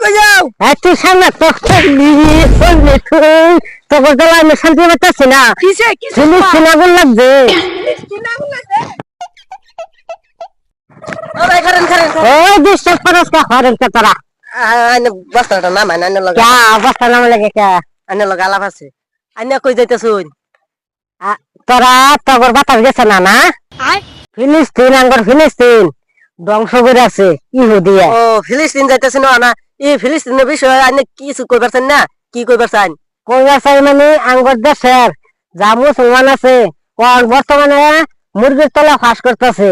কই যাও এই তুই সামনে তোর চলবি তুই তোকে গেলে আমি শান্তি পাচ্ছি না। কিসে কিসে ফিলিস সিনাগুন লাগছে ও ভাই খারেন খারেন ওই বিশ্বাস করস কা হরেন কে তোরা? আনে বস্তাটা নামাই না আনে লগা। কে অবস্থা নাম লাগে কে? আনে লগা আলাপ আছে। আনে কই যাইতেছুন? আ- তোরা তগর বাতাস গেছে না না? ফিলিস্তিন আঙ্গর ফিলিস্তিন। ধ্বংস করে আছে ইহুদিয়া। ও ফিলিস্তিন যাইতেছেন না? এই ফিলিস্তিনের বিষয়ে আপনি কিছু কইবার না? কি কইবার চান কইবার চাই মানে আঙ্গর দেশের যা মুসলমান আছে ও বর্তমানে মুরগির তলা ফাঁস করতেছে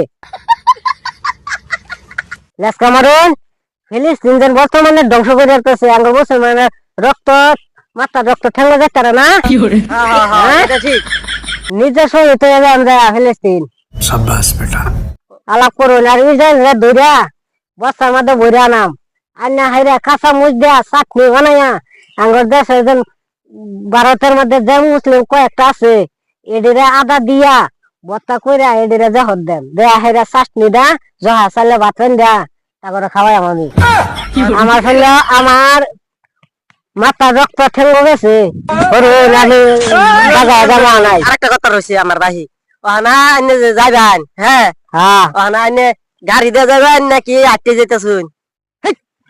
লেসকা মারুন ফিলিস্তিনদের বর্তমানে ধ্বংস করে যাচ্ছে আঙ্গর মুসলমানের রক্ত মাত্রা রক্ত ঠেঙ্গা যাচ্ছে না? নিজের শহীদ হয়ে যাবে আমরা ফিলিস্তিন। আলাপ করুন আর ইসরায়েল ধৈর্যা বস্তার মধ্যে বইরা নাম। আন্না হাইরা কাঁচা মুচ দেয়া চাটনি বানাইয়া আঙ্গর দেশে যেন ভারতের মধ্যে যে মুসলিম কয়েকটা আছে এডিরে আদা দিয়া বত্তা কইরা এডিরে জহর দেন। দেয়া হাইরা চাটনি দা জহা চালে ভাত দেয়া তারপরে খাওয়াই আমি। আমার ফেলে আমার মাথা রক্ত ঠেঙ্গ গেছে। ওরে নাহি জায়গা জামা নাই। আরেকটা কথা রয়েছে আমার বাহি। ও না আনে যাইবেন হ্যাঁ? হ্যাঁ। ও না আনে গাড়ি দিয়ে যাবেন নাকি আটকে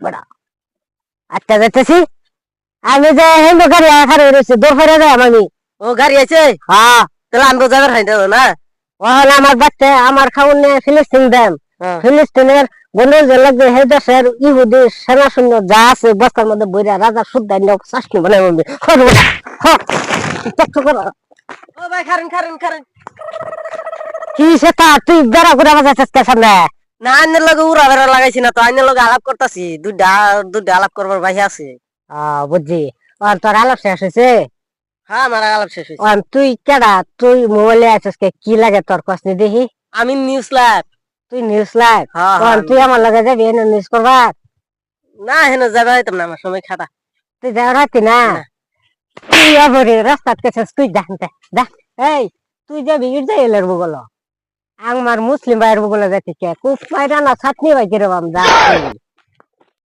যেতেছুন আচ্ছা যাইতেছি। আমি যে হিন্দু গাড়ি এখানে রয়েছে দুপুরে যাই আমি ও গাড়ি আছে? হ্যাঁ। তাহলে আমরা যাবেন হাইতে না? ওখানে আমার বাচ্চা আমার খাউন ফিলিস্তিন দেন। হ্যাঁ। ফিলিস্তিনের বন্ধু যে লাগবে সেই দেশের ইহুদি সেনা সৈন্য যা আছে বস্তার মধ্যে বইরা রাজা সুদ্ধান্য চাষনি বানাই বলবে। ও ভাই খারেন খারেন খারেন। কি সেটা তুই বেড়া করে বাজাচ্ছিস সামনে না আইনের লগে উড়া বেড়া লাগাইছি না তো আইনের লগে আলাপ করতেছি। দুইটা দুইটা আলাপ করবার বাহি আছে। বুঝছি। আর তোর আলাপ শেষ হয়েছে হ্যাঁ আমার আলাপ শেষ হয়েছে তুই কেডা? তুই মোবাইলে আছিস কে? কি লাগে তোর কসনি দেখি। আমি নিউজ লাইভ তুই নিউজ লাইভ হ্যাঁ হ্যাঁ তুই আমার লগে যাবি এনে নিউজ করবা না হেন যাবে হইতাম না আমার সময় খাতা তুই যাও রাতি না। তুই আবরে রাস্তাত গেছিস তুই দেখতে দেখ এই তুই যাবি ইসরায়েলের বগল আমার মুসলিম ভাইয়ের বলে কে? কুপ মাইরা না ছাতনি ভাই কীরকম যা